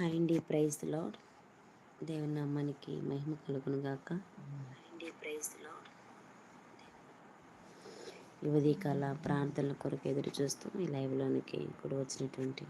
Hi అండి praise lord దేవుని నామానికి మహిమ కలుగును గాక. కాల ప్రార్థనల కొరకు ఎదురు చూస్తూ ఈ లైవ్లోనికి కూడా వచ్చినటువంటి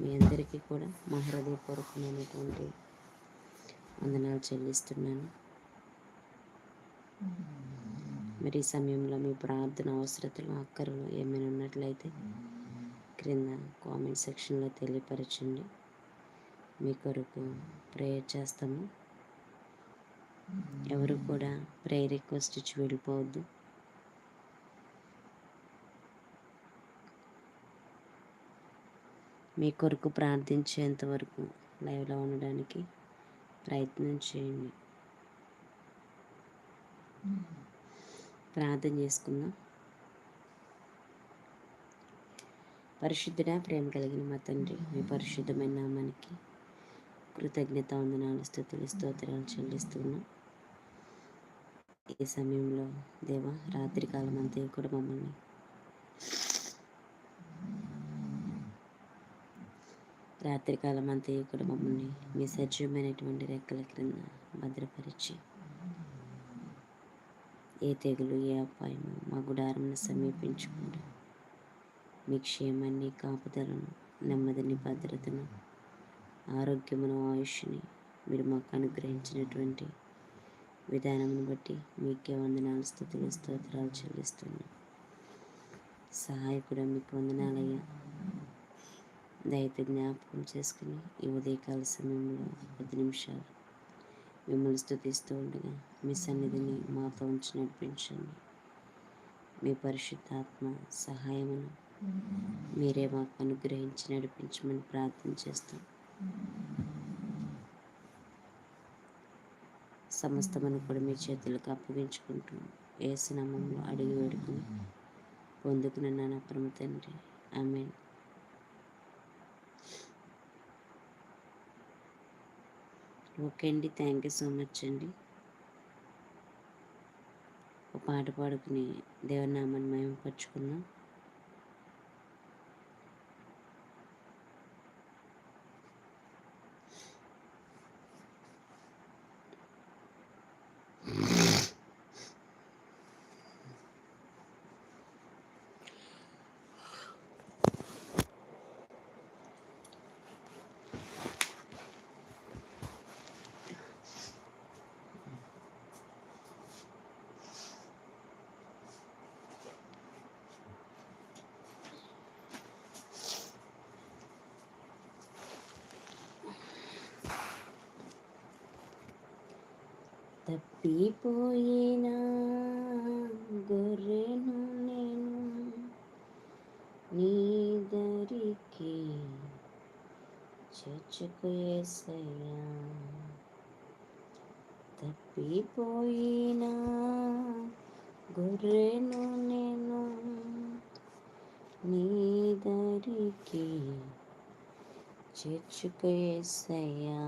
మీ అందరికీ కూడా మా హృదయపూర్వకమైనటువంటి వందనాలు చెల్లిస్తున్నాను. మరి ఈ సమయంలో మీ ప్రార్థన అవసరతలు అక్కరలు ఏమైనా ఉన్నట్లయితే క్రింద కామెంట్ సెక్షన్లో తెలియపరచండి. మీ కొరకు ప్రేయర్ చేస్తాము. ఎవరు కూడా ప్రేయర్ రిక్వెస్ట్ ఇచ్చి వెళ్ళిపోవద్దు. మీ కొరకు ప్రార్థించేంత వరకు లైవ్లో ఉండడానికి ప్రయత్నం చేయండి. ప్రార్థన చేసుకుందాం. పరిశుద్ధుడా ప్రేమ కలిగిన మా తండ్రి మీ పరిశుద్ధమైన నామానికి కృతజ్ఞత వందనాలు స్థుతులు స్తోత్రాలు చెల్లిస్తున్నాం. ఈ సమయంలో దేవ రాత్రికాలం అంతా కూడా మమ్మల్ని రాత్రికాలం అంతా కూడా మమ్మల్ని మీ సజీవమైనటువంటి రెక్కల క్రింద భద్రపరిచి ఏ తెగులు ఏ అపాయము మా గుడారం సమీపించకుండా మీ క్షేమాన్ని కాపుదలను నెమ్మదిని భద్రతను ఆరోగ్యమును ఆయుష్ని మీరు మాకు అనుగ్రహించినటువంటి విధానమును బట్టి మీకే వందనాలు స్థుతులు స్తోత్రాలు చెల్లిస్తున్నాం. సహాయకుడు మీకు వందనాలయ్యా. దయతో జ్ఞాపకం చేసుకుని ఈ ఉదయకాల సమయంలో పది నిమిషాలు మిమ్మల్ని స్థుతిస్తూ ఉండగా మీ సన్నిధిని మాతో ఉంచి నడిపించండి. మీ పరిశుద్ధాత్మ సహాయమును మీరే మాకు అనుగ్రహించి నడిపించమని ప్రార్థన చేస్తాం. సమస్తమని కూడా మీ చేతులకు అప్పగించుకుంటూ ఏసునామంలో అడిగి వేడుకుని పొందుకున్నాను అప్రమ తండ్రి. ఆమె ఓకే అండి థ్యాంక్ యూ సో మచ్ అండి. ఒక పాట పాడుకుని దేవనామాన్ని మేము పరుచుకున్నాం తప్పిపోయిన గొర్రెను నేను నీ దరికి చర్చకు ఏసయ్యా తప్పిపోయిన గొర్రెను నేను నీ దరికి చర్చకు ఏసయ్యా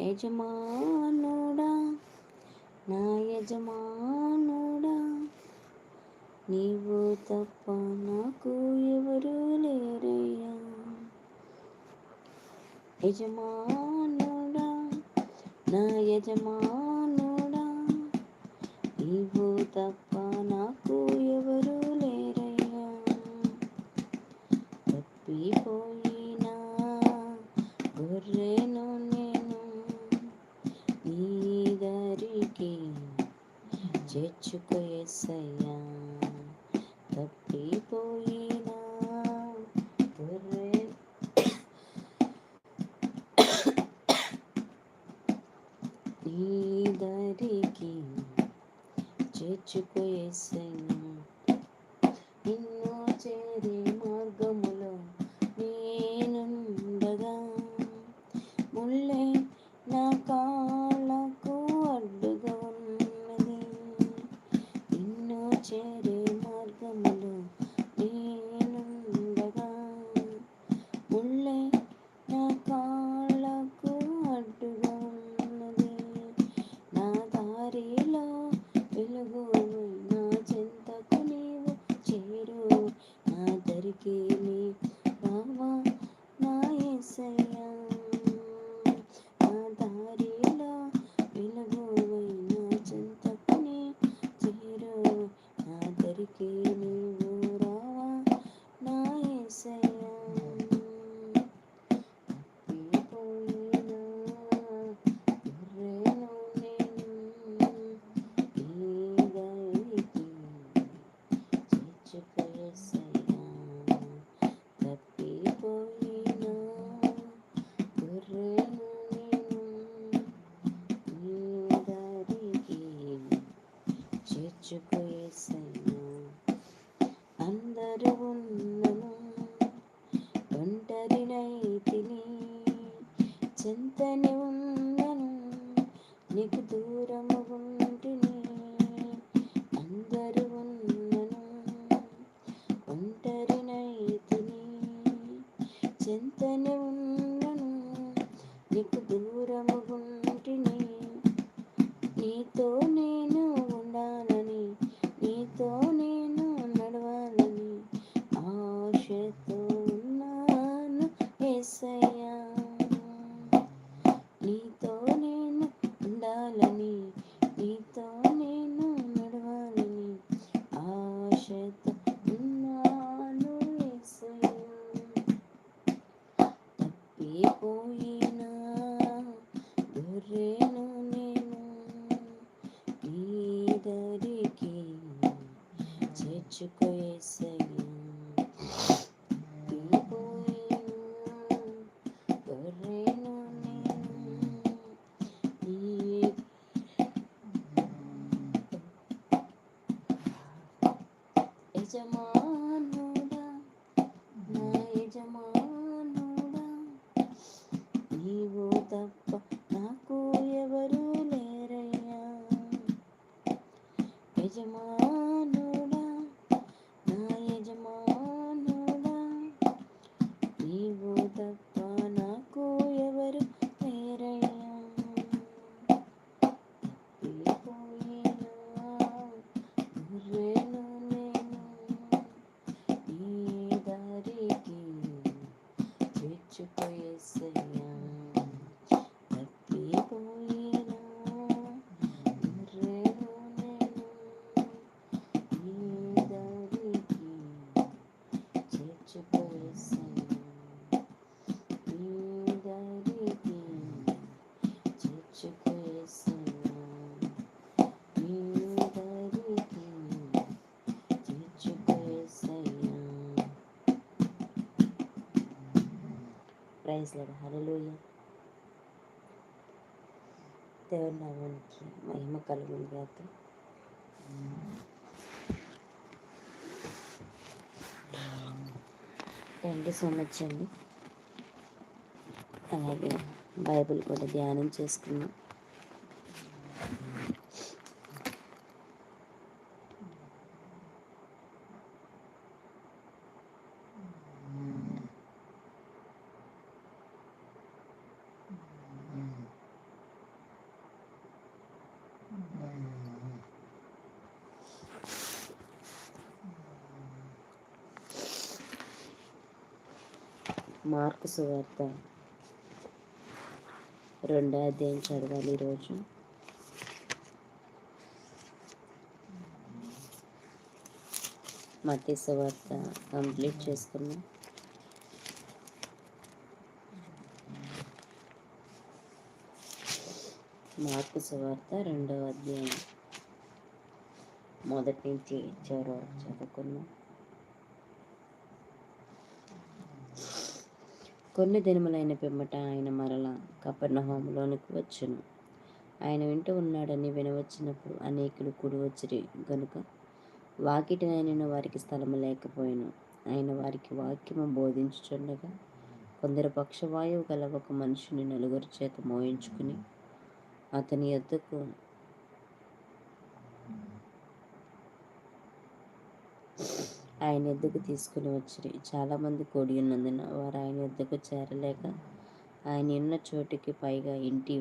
యజమానుడా నా యజమానుడా నీవు తప్ప నాకు ఎవరు లేరయ్యా. యజమానుడా నా యజమానుడా నీవు తప్ప నాకు ఎవరు లేరయ్యా. తప్పిపోయినా గొర్రెను చేర్చుకో ఎస్సయ్యా తప్పిపోయినా గొర్రె నీ దరికి చేర్చుకో ఎస్సయ్యా ప్రైజ్ లేదు హల్లెలూయ. దేవుని నామానికి మహిమ కలుగుని గాక. థ్యాంక్ యూ సో మచ్ అండి. అలాగే బైబిల్ కూడా ధ్యానం చేసుకున్నాం మార్కు సువార్త రెండో అధ్యాయం చదవాలి ఈరోజు. మతి సువార్త కంప్లీట్ చేసుకున్నాం మార్కు సువార్త రెండవ అధ్యాయం. మొదటి నుంచి చివరి వరకు చదువుకున్నాం కొన్ని దినములైన పిమ్మట ఆయన మరల కపర్ణహోములోనికి వచ్చును. ఆయన వింటూ ఉన్నాడని వినవచ్చినప్పుడు అనేకులు కూడి వచ్చిరి. గనుక వాకిటినైన వారికి స్థలము లేకపోయాను. ఆయన వారికి వాక్యము బోధించుచుండగా కొందరు పక్షవాయువు గల ఒక మనిషిని నలుగురు చేత మోయించుకుని అతని యొద్దకు ఆయన ఎద్దుకు తీసుకుని వచ్చిరి. చాలామంది కూడి ఉన్నందున వారు ఆయన ఎద్దుకు చేరలేక ఆయన ఉన్న చోటికి పైగా ఇంటి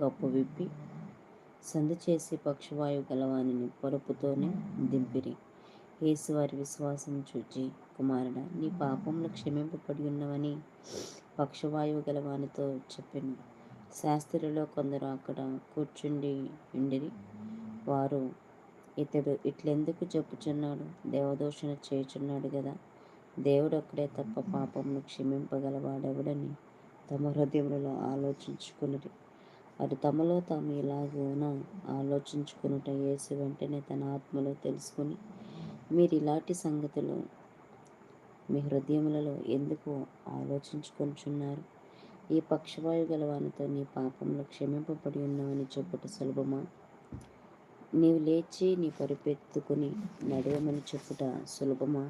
కప్పు విప్పి సందు చేసి పక్షవాయువు గలవానిని పొరుపుతోనే దింపిరి. యేసు వారి విశ్వాసం చూచి కుమారుడ నీ పాపములు క్షమింపబడి ఉన్నవని పక్షవాయువు గలవానితో చెప్పిన శాస్త్రులలో కొందరు అక్కడ కూర్చుండి ఉండిరి. వారు ఇతడు ఇట్లెందుకు చెప్పుచున్నాడు? దేవదూషణ చేయుచున్నాడు కదా దేవుడు ఒక్కడే తప్ప పాపమును క్షమింపగలవాడెవడని తమ హృదయములలో ఆలోచించుకున్నది వారు తమలో తాము ఇలాగోన ఆలోచించుకునుట యేసు వెంటనే తన ఆత్మలో తెలుసుకుని మీరు ఇలాంటి సంగతులు మీ హృదయములలో ఎందుకు ఆలోచించుకొనుచున్నారు ఈ పక్షవాయు గలవానితో నీ పాపంలో క్షమింపబడి ఉన్నామని చెప్పుట సులభమా? నీవు లేచి నీ పరిపెత్తుకుని నడవమని చెప్పుట సులభమా?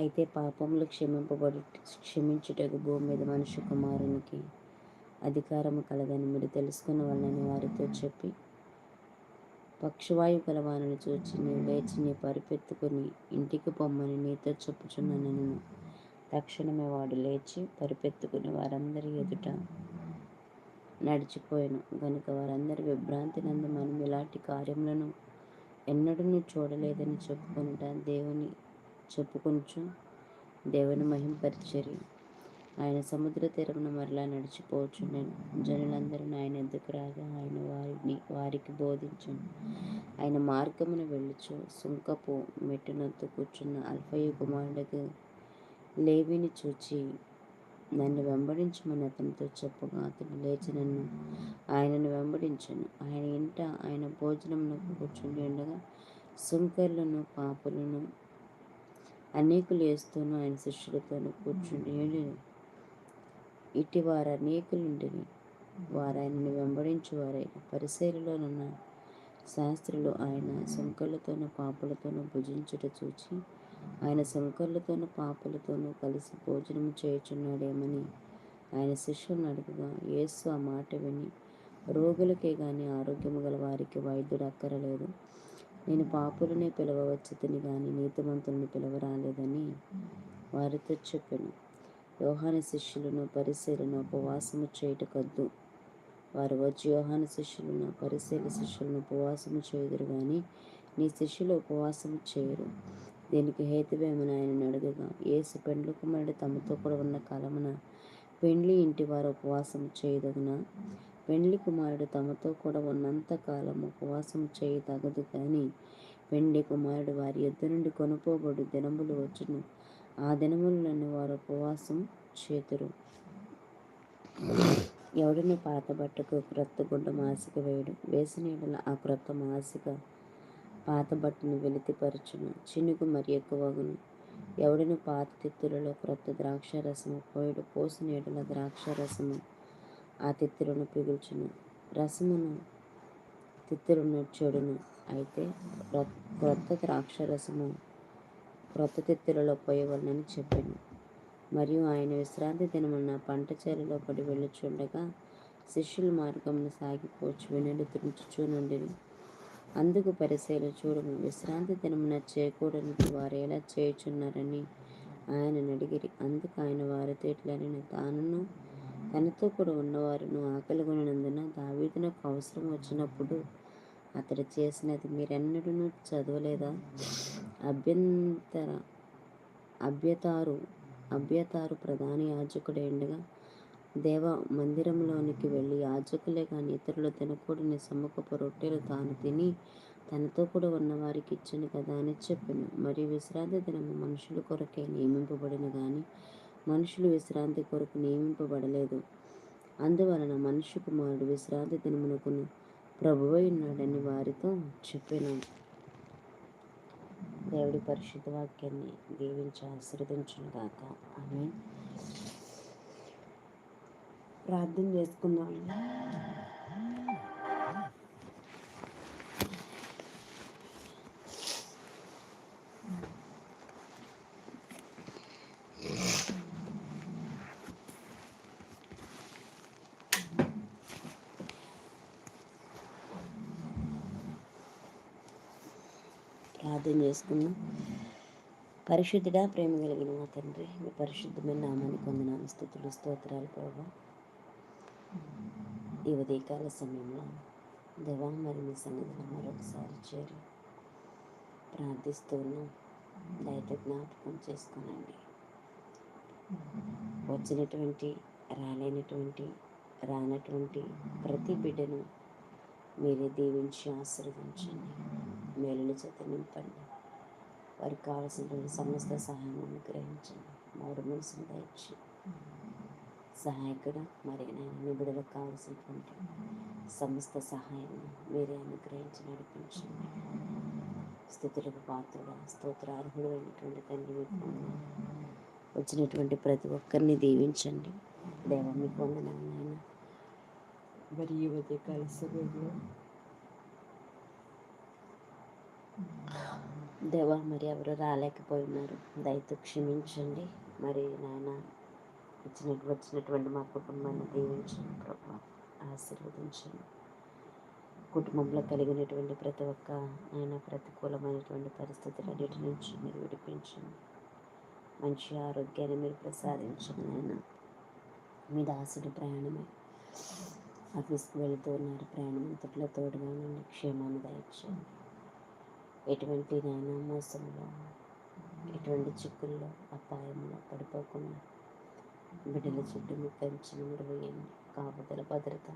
అయితే పాపములు క్షమింపబడు క్షమించుటకు భూమి మీద మనుషు కుమారునికి అధికారము కలదని మీరు తెలుసుకున్న వాళ్ళని వారితో చెప్పి పక్షవాయు కలవానని చూచి నీవు లేచి నీ పరిపెత్తుకొని ఇంటికి పొమ్మని నీతో చెప్పుచున్నాను తక్షణమే వాడు లేచి పరిపెత్తుకుని వారందరి ఎదుట నడిచిపోయాను. గనుక వారందరి విభ్రాంతి నందు మనం ఇలాంటి కార్యములను ఎన్నడూ చూడలేదని చెప్పుకుంటా దేవుని చెప్పుకొంచు దేవుని మహింపరిచరి ఆయన సముద్ర తీరమున మరలా నడిచిపోవచ్చుండెను జనులందరూ ఆయన ఎద్దుకు రాగా ఆయన వారిని వారికి బోధించను. ఆయన మార్గమును వెళ్ళుచు సుంకపు మెట్టునొత్తు కూర్చున్న అల్ఫయ్య కుమారుడికి లేవిని చూచి నన్ను వెంబడించమని అతనితో చెప్పగా అతను లేచి నన్ను ఆయనను వెంబడించను. ఆయన ఇంట ఆయన భోజనమునకు కూర్చుండి ఉండగా సుంకర్లను పాపులను అనేకులు వేస్తూను ఆయన శిష్యులతోనూ కూర్చుండి ఇటు వారు అనేకులుండిని వారు ఆయనను వెంబడించువారైన. పరిశీలిలోనున్న శాస్త్రులు ఆయన సుంకర్లతోనూ పాపలతోనూ భుజించుట చూచి ఆయన సుంకర్లతోనూ పాపలతోనూ కలిసి భోజనం చేయుచున్నాడేమని ఆయన శిష్యులను అడుగుగా యేసు ఆ మాట విని రోగులకే కానీ ఆరోగ్యము గల వారికి వైద్యుడు అక్కరలేదు. నేను పాపులనే పిలవవచ్చుతని కానీ నీతిమంతుల్ని పిలవరాలేదని వారితో చెప్పాను. యోహాన శిష్యులను పరిశీలన ఉపవాసము కద్దు వారు వచ్చి యోహాన శిష్యులను పరిశీల శిష్యులను ఉపవాసము చేయుదురు కానీ నీ శిష్యులు ఉపవాసము చేయరు. దీనికి హేతువేమని ఆయన అడుగుగా ఏసు పెండ్లు కుమారుడు తమతో కూడా ఉన్న కాలమున పెండ్లి ఇంటి వారు ఉపవాసం చేయదగున? పెండ్లి కుమారుడు తమతో కూడా ఉన్నంత కాలం ఉపవాసం చేయదగదు కానీ పెండ్లి కుమారుడు వారి యుద్ధ నుండి కొనుపోబడు దినములు వచ్చును. ఆ దినములను వారు ఉపవాసం చేతురు. ఎవడిని పాత బట్టకు క్రొత్త గుడ్డ మాసిక వేయడు? వేసిన ఆ క్రొత్త మాసిక పాత బట్టను వెలితిపరచును. చినుకు మరి ఎక్కువగును. ఎవడను పాత తిత్తులలో క్రొత్త ద్రాక్ష రసము పోయడు? పోసిన ఎడల ద్రాక్ష రసము ఆ తిత్తులను పిగుల్చును. రసమును తిత్తులను చెడును అయితే క్రొత్త ద్రాక్ష రసము క్రొత్త పోయవలనని చెప్పాను. మరియు ఆయన విశ్రాంతి దినమున పంట చేలలో పడి వెళ్ళుచుండగా శిష్యుల మార్గమును సాగిపోవచ్చు వెనులు నుండి అందుకు పరిశీలి చూడము విశ్రాంతి దినమున చేయకూడని వారు ఎలా చేయుచున్నారని ఆయన అడిగిరి అందుకు ఆయన వారితో ఇట్లని తానును తనతో కూడా ఉన్నవారును ఆకలి దావీదునకు అవసరం వచ్చినప్పుడు అతడు చేసినది మీరెన్నడూ చదవలేదా? అభ్యంతర అభ్యతారు అభ్యతారు ప్రధాని యాజకుడేండగా దేవ మందిరంలోనికి వెళ్ళి యాజకులే కానీ ఇతరులు తినకూడని సమ్ముఖపు రొట్టెలు తాను తిని తనతో కూడా ఉన్నవారికి ఇచ్చను కదా అని చెప్పాను. మరియు విశ్రాంతి దినము మనుషుల కొరకే నియమింపబడిన కానీ మనుషులు విశ్రాంతి కొరకు నియమింపబడలేదు. అందువలన మనుష్య కుమారుడు విశ్రాంతి దినమునకును ప్రభువై ఉన్నాడని వారితో చెప్పాను. దేవుడి పరిశుద్ధ వాక్యాన్ని దీవించి ఆశీర్వదించును గాక. ఆమె ప్రార్థన చేసుకుందాం. ప్రార్థన చేసుకుందాం పరిశుద్ధిగా ప్రేమ కలిగిన మా తండ్రి మీ పరిశుద్ధమైన నామాన్ని కొందనాలు స్థుతులు స్తోత్రాలు ప్రభావ ఈ ఉదయకాల సమయంలో దేవా మరి మీ సన్నిధిలో మరొకసారి చేరి ప్రార్థిస్తున్నాం దయతో జ్ఞాపకం చేసుకోనండి. వచ్చినటువంటి రాలేనటువంటి రానటువంటి ప్రతి బిడ్డను మీరే దీవించి ఆశీర్వదించండి. మేలుని చేత నింపండి. వారికి కావాల్సిన సమస్త సహాయం అనుగ్రహించండి. మూడు మనసును దయచి సహాయకుడు మరి నేను నిబుడలకు కావలసినటువంటి సమస్త సహాయం మీరే అనుగ్రహించి నడిపించండి. స్థితులకు పాత్రుడ స్తోత్రార్హుడు అయినటువంటి తండ్రి మీకు వచ్చినటువంటి ప్రతి ఒక్కరిని దీవించండి. దేవ మీకు వందనాలు నాయన. మరి ఈ ఉదయకాల సమయంలో దేవా మరి ఎవరు రాలేకపోయినారు. దయతో క్షమించండి. మరి నాయన వచ్చినట్టు వచ్చినటువంటి మా కుటుంబాన్ని దీవించండి ప్రభు. ఆశీర్వదించండి. కుటుంబంలో కలిగినటువంటి ప్రతి ఒక్క ఆయన ప్రతికూలమైనటువంటి పరిస్థితులన్నిటి నుంచి మీరు విడిపించండి. మంచి ఆరోగ్యాన్ని మీరు ప్రసాదించండి నాయన. మీ దాసుడి ప్రయాణమే. ఆఫీస్కి వెళుతూ ఉన్నారు ప్రయాణం అంతట్లో తోడుగా ఉండండి క్షేమాన్ని దయచేయండి. ఎటువంటి నాయన మోసంలో ఎటువంటి చిక్కుల్లో అపాయంలో పడిపోకుండా బిడ్డల చుట్టూ మీ కంచెను వేయండి. కాపుదల భద్రత.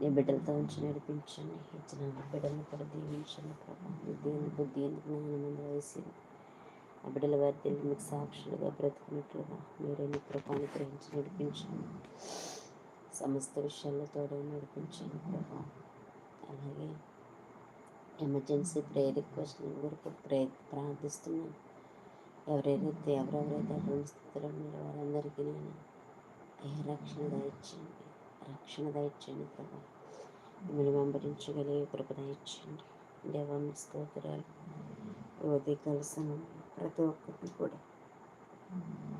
నీ బిడ్డలతో ఉంచి నడిపించండి. ఇచ్చిన బిడ్డలను కూడా దీవించండి ప్రభా. బుద్ధి బుద్ధి ఎందుకు జ్ఞానం వేసింది ఆ బిడ్డల వారి మీకు సాక్షులుగా బ్రతుకున్నట్లుగా మీరే మీ కృపాన్ని గ్రహించి నడిపించండి. సమస్త విషయాల్లో తోడే నడిపించండి ప్రభా. అలాగే ఎమర్జెన్సీ ప్రేయర్ రిక్వెస్ట్ కొరకు ప్రే ప్రార్థిస్తున్నాను. ఎవరైతే ఎవరెవరైతే అటువంటి స్థితిలో ఉన్నారో వారందరికీ నేను ఏ రక్షణ దయచేయండి. రక్షణ దయచేయండి ప్రభా. మిమ్మల్ని వెంబడించగలిగే కృప దయచేయండి. దేవం స్తోత్రాలు ఉదయకాల కలిసిన ప్రతి ఒక్కరిని కూడా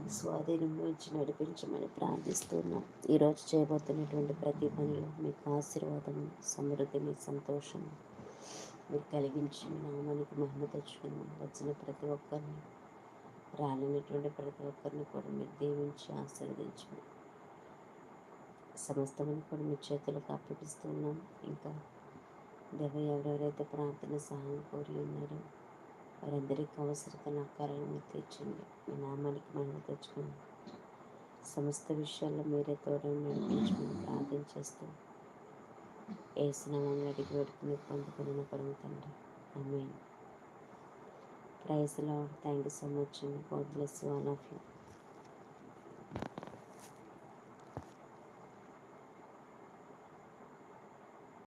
స్వాధీనం నుంచి నడిపించమని ప్రార్థిస్తున్నాం. ఈరోజు చేయబోతున్నటువంటి ప్రతి పనిలో మీకు ఆశీర్వాదం సమృద్ధి మీ సంతోషం మీరు కలిగించి మీ నామానికి మహిమ తెచ్చుకున్నాం. వచ్చిన ప్రతి ఒక్కరిని రాలినటువంటి ప్రతి ఒక్కరిని కూడా మీరు దీవించి ఆశీర్వదించండి సమస్తమని కూడా మీ చేతులకు అప్పగిస్తున్నాం ఇంకా దేవ ఎవరెవరైతే ప్రార్థన సహాయం కోరి ఉన్నారో వారందరికీ అవసరతను అక్కాలను తీర్చండి. మీ నామానికి మహిమ తెచ్చుకున్నాం. సమస్త విషయాల్లో మీరే తోడని నడిపించమని ప్రార్థించేస్తూ ఏసునామంలో అడిగి పెడుకుని పొందుకున్న పరమ తండ్రి. అమ్మాయి మీన్ ప్రైజ్లో thank you so much God bless you all of you.